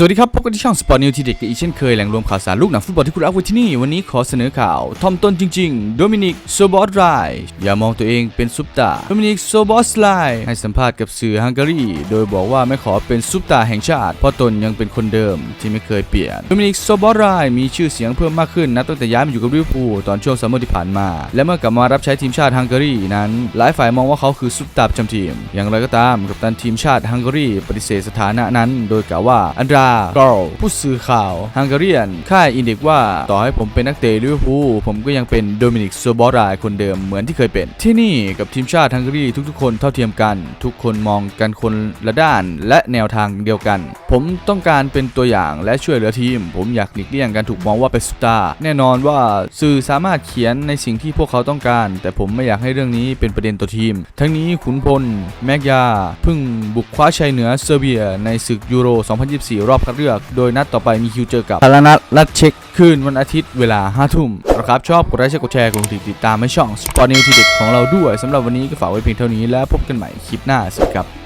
สวัสดีครับพบกันที่ช่องสปอร์ตนิวทีเด็กกับอีกเช่นเคยแหล่งรวมข่าวสารลูกหนังฟุตบอลที่คุณรักไว้ที่นี่วันนี้ขอเสนอข่าว ทอมต้นจริงๆ โดมินิกโซบอสไลอย่ามองตัวเองเป็นซุปตาร์โดมินิกโซบอสไลให้สัมภาษณ์กับสื่อฮังการี โดยบอกว่าไม่ขอเป็นซุปตาร์แห่งชาติ เพราะตนยังเป็นคนเดิมที่ไม่เคยเปลี่ยนโดมินิกโซบอสไลมีชื่อเสียงเพิ่มมากขึ้นนับตั้งแต่ย้ายมาอยู่กับลิเวอร์พูลตอนช่วงซัมเมอร์ที่ผ่านมา และเมื่อกลับมารับใช้ทีมชาติฮังการีนั้น หลายฝ่ายมองว่าเขาคือซุปตาประจำทีม อย่างไรก็ตามกัปตันทีมชาติฮังการีปฏิเสธสถานะนั้น โดยกล่าวว่าอันดรากอลผู้สื่อข่าวฮังการีนค่ายอินเด็กว่าต่อให้ผมเป็นนักเตะลิเวอร์พูลผมก็ยังเป็นโดมินิกโซบอรายคนเดิมเหมือนที่เคยเป็น ที่นี่กับทีมชาติฮังการีทุกๆ คนเท่าเทียมกัน ทุกคนมองกันคนละด้านและแนวทางเดียวกัน ผมต้องการเป็นตัวอย่างและช่วยเหลือทีม ผมอยากหลีกเลี่ยงการถูกมองว่าเป็นสตาร์แน่นอนว่าสื่อสามารถเขียนในสิ่งที่พวกเขาต้องการ แต่ผมไม่อยากให้เรื่องนี้เป็นประเด็นต่อทีม ทั้งนี้ขุนพลแมกยาเพึ่งบุกคว้าชัยเหนือเซอร์เบียในศึกยูโร 2024 รอบคัดเลือก โดยนัดต่อไปมีคิวเจอกับพารานัทลัดเช็คคืนวันอาทิตย์เวลา5ทุ่มนะครับชอบกดไลค์กดแชร์กดติดตามให้ช่องสปอร์ตนิวทีเด็กของเราด้วยสำหรับวันนี้ก็ฝากไว้เพียงเท่านี้แล้วพบกันใหม่คลิปหน้าสวัสดีครับ